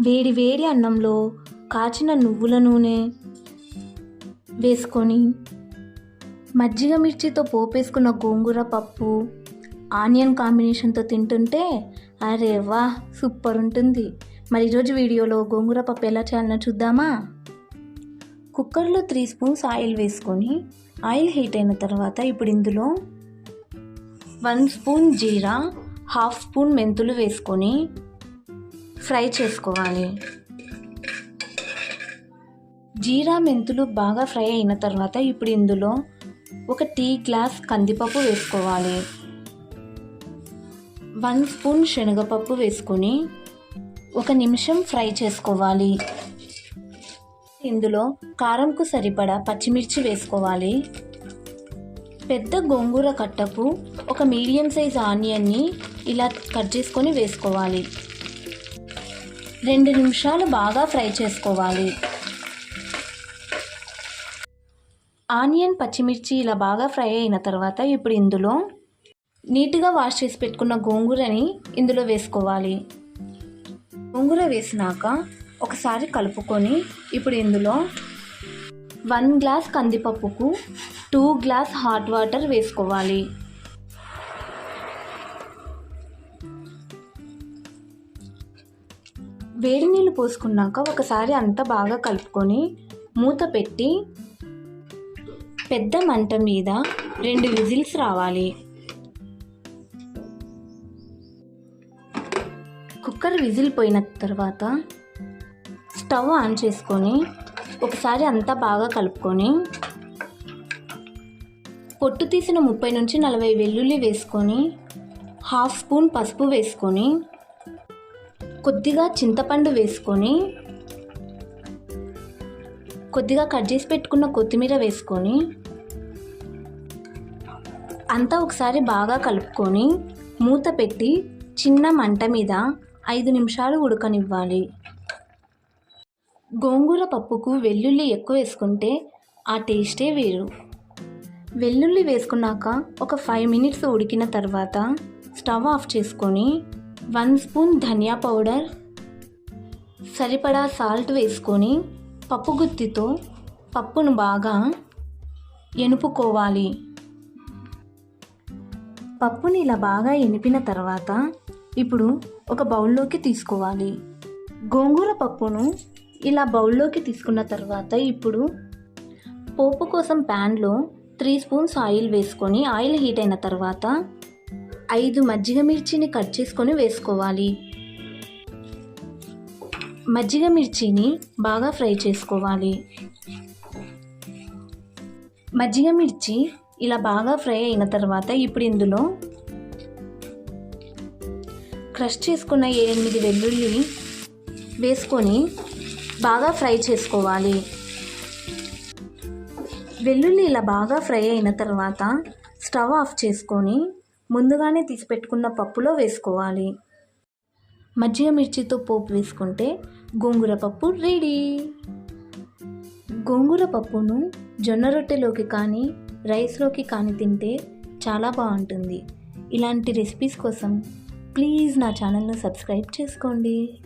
వేడి వేడి అన్నంలో కాచిన నువ్వుల నూనె వేసుకొని మజ్జిగ మిర్చితో పోపేసుకున్న గోంగూర పప్పు ఆనియన్ కాంబినేషన్తో తింటుంటే అరే వా సూపర్ ఉంటుంది. మరి ఈరోజు వీడియోలో గోంగూర పప్పు ఎలా చేయాలో చూద్దామా? కుక్కర్లో త్రీ స్పూన్స్ ఆయిల్ వేసుకొని ఆయిల్ హీట్ అయిన తర్వాత ఇప్పుడు ఇందులో వన్ స్పూన్ జీరా హాఫ్ స్పూన్ మెంతులు వేసుకొని ఫ్రై చేసుకోవాలి. జీరా మెంతులు బాగా ఫ్రై అయిన తర్వాత ఇప్పుడు ఇందులో ఒక టీ గ్లాస్ కందిపప్పు వేసుకోవాలి. వన్ స్పూన్ శనగపప్పు వేసుకొని ఒక నిమిషం ఫ్రై చేసుకోవాలి. ఇందులో కారంకు సరిపడా పచ్చిమిర్చి వేసుకోవాలి. పెద్ద గోంగూర కట్టకు ఒక మీడియం సైజ్ ఆనియన్ని ఇలా కట్ చేసుకొని వేసుకోవాలి. రెండు నిమిషాలు బాగా ఫ్రై చేసుకోవాలి. ఆనియన్ పచ్చిమిర్చి ఇలా బాగా ఫ్రై అయిన తర్వాత ఇప్పుడు ఇందులో నీట్గా వాష్ చేసి పెట్టుకున్న గోంగూరని ఇందులో వేసుకోవాలి. గోంగూర వేసినాక ఒకసారి కలుపుకొని ఇప్పుడు ఇందులో వన్ గ్లాస్ కందిపప్పుకు టూ గ్లాస్ హాట్ వాటర్ వేసుకోవాలి. వేడి నీళ్ళు పోసుకున్నాక ఒకసారి అంతా బాగా కలుపుకొని మూత పెట్టి పెద్ద మంట మీద రెండు విజిల్స్ రావాలి. కుక్కర్ విజిల్ పోయిన తర్వాత స్టవ్ ఆన్ చేసుకొని ఒకసారి అంతా బాగా కలుపుకొని పొట్టు తీసిన ముప్పై నుంచి నలభై వెల్లుల్లి వేసుకొని హాఫ్ స్పూన్ పసుపు వేసుకొని కొద్దిగా చింతపండు వేసుకొని కొద్దిగా కట్ చేసి పెట్టుకున్న కొత్తిమీర వేసుకొని అంతా ఒకసారి బాగా కలుపుకొని మూత పెట్టి చిన్న మంట మీద ఐదు నిమిషాలు ఉడకనివ్వాలి. గోంగూర పప్పుకు వెల్లుల్లి ఎక్కువ వేసుకుంటే ఆ టేస్టే వేరు. వెల్లుల్లి వేసుకున్నాక ఒక ఫైవ్ మినిట్స్ ఉడికిన తర్వాత స్టవ్ ఆఫ్ చేసుకొని వన్ స్పూన్ ధనియా పౌడర్ సరిపడా సాల్ట్ వేసుకొని పప్పు గుత్తితో పప్పును బాగా ఎనుపుకోవాలి. పప్పుని ఇలా బాగా ఎనిపిన తర్వాత ఇప్పుడు ఒక బౌల్లోకి తీసుకోవాలి. గోంగూర పప్పును ఇలా బౌల్లోకి తీసుకున్న తర్వాత ఇప్పుడు పోపు కోసం ప్యాన్లో త్రీ స్పూన్స్ ఆయిల్ వేసుకొని ఆయిల్ హీట్ అయిన తర్వాత ఐదు మజ్జిగ మిర్చిని కట్ చేసుకొని వేసుకోవాలి. మజ్జిగ మిర్చిని బాగా ఫ్రై చేసుకోవాలి. మజ్జిగ మిర్చి ఇలా బాగా ఫ్రై అయిన తర్వాత ఇప్పుడు ఇందులో క్రష్ చేసుకున్న ఎనిమిది వెల్లుల్లి వేసుకొని బాగా ఫ్రై చేసుకోవాలి. వెల్లుల్లి ఇలా బాగా ఫ్రై అయిన తర్వాత స్టవ్ ఆఫ్ చేసుకొని ముందుగానే తీసి పెట్టుకున్న పప్పులో వేసుకోవాలి. మజ్జిగ మిర్చితో పోపు వేసుకుంటే గోంగూర పప్పు రెడీ. గోంగూర పప్పును జొన్న రొట్టెలోకి కానీ రైస్లోకి కానీ తింటే చాలా బాగుంటుంది. ఇలాంటి రెసిపీస్ కోసం ప్లీజ్ నా ఛానల్ను సబ్స్క్రైబ్ చేసుకోండి.